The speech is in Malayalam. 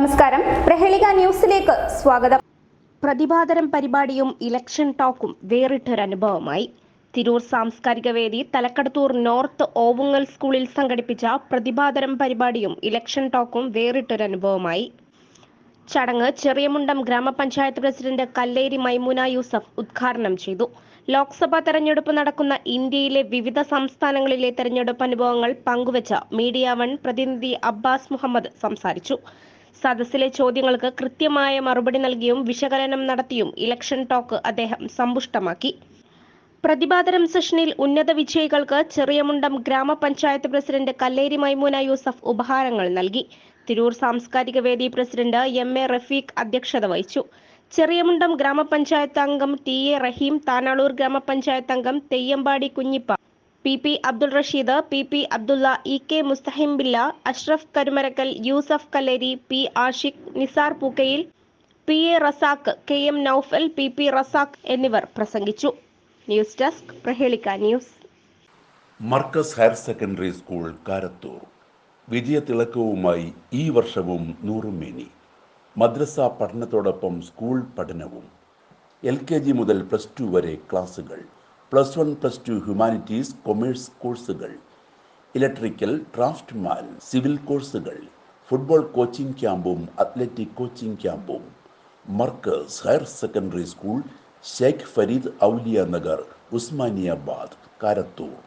നമസ്കാരം. പ്രഹേളിക ന്യൂസിലേക്ക് സ്വാഗതം. പ്രതിഭാതരം പരിപാടിയും ഇലക്ഷൻ ടോക്കും വേറിട്ടൊരനുഭവമായി. തിരൂർ സാംസ്കാരിക വേദി തലക്കടത്തൂർ നോർത്ത് ഓവുങ്ങൽ സ്കൂളിൽ സംഘടിപ്പിച്ച പ്രതിഭാതരം പരിപാടിയും ഇലക്ഷൻ ടോക്കും വേറിട്ടൊരനുഭവമായി. ചടങ്ങ് ചെറിയമുണ്ടം ഗ്രാമപഞ്ചായത്ത് പ്രസിഡന്റ് കല്ലേരി മൈമുന യൂസഫ് ഉദ്ഘാടനം ചെയ്തു. ലോക്സഭാ തെരഞ്ഞെടുപ്പ് നടക്കുന്ന ഇന്ത്യയിലെ വിവിധ സംസ്ഥാനങ്ങളിലെ തെരഞ്ഞെടുപ്പ് അനുഭവങ്ങൾ പങ്കുവച്ച മീഡിയ വൺ പ്രതിനിധി അബ്ബാസ് മുഹമ്മദ് സംസാരിച്ചു. സദസ്സിലെ ചോദ്യങ്ങൾക്ക് കൃത്യമായ മറുപടി നൽകിയും വിശകലനം നടത്തിയും ഇലക്ഷൻ ടോക്ക് അദ്ദേഹം സമ്പുഷ്ടമാക്കി. പ്രതിഭാതരം സെഷനിൽ ഉന്നത വിജയികൾക്ക് ചെറിയമുണ്ടം ഗ്രാമപഞ്ചായത്ത് പ്രസിഡന്റ് കല്ലേരി മൈമൂന യൂസഫ് ഉപഹാരങ്ങൾ നൽകി. തിരൂർ സാംസ്കാരിക വേദി പ്രസിഡന്റ് എം എ റഫീഖ് അധ്യക്ഷത വഹിച്ചു. ചെറിയമുണ്ടം ഗ്രാമപഞ്ചായത്ത് അംഗം ടി എ റഹീം താനാളൂർ ഗ്രാമപഞ്ചായത്ത് അംഗം Theyyampadi Kunhippa P P Abdul Rasheed P P Abdulla E K Musthahimbilla Ashraf Karumarakkal Yusuf Kaleri P Ashiq Nisar Pookkayil P A Razak K M Noufal P P Razak എന്നിവർ പ്രസംഗിച്ചു. News desk Prahelika news. Markaz higher secondary school Karathur. വിജയതിളക്കവുമായി ഈ വർഷവും നൂറുമേനി മദ്രസ പഠനത്തോടൊപ്പം സ്കൂൾ പഠനവും. എൽ കെ ജി മുതൽ പ്ലസ് ടു വരെ ക്ലാസുകൾ. Plus one plus two humanities commerce കോഴ്സുകൾ ഇലക്ട്രിക്കൽ ഡ്രാഫ്റ്റ്മാൻ സിവിൽ കോഴ്സുകൾ ഫുട്ബോൾ കോച്ചിംഗ് ക്യാമ്പും അത്ലറ്റിക് കോച്ചിംഗ് ക്യാമ്പും Markaz higher secondary school Sheikh Fareed Auliya Nagar Usmaniyabad Karathur.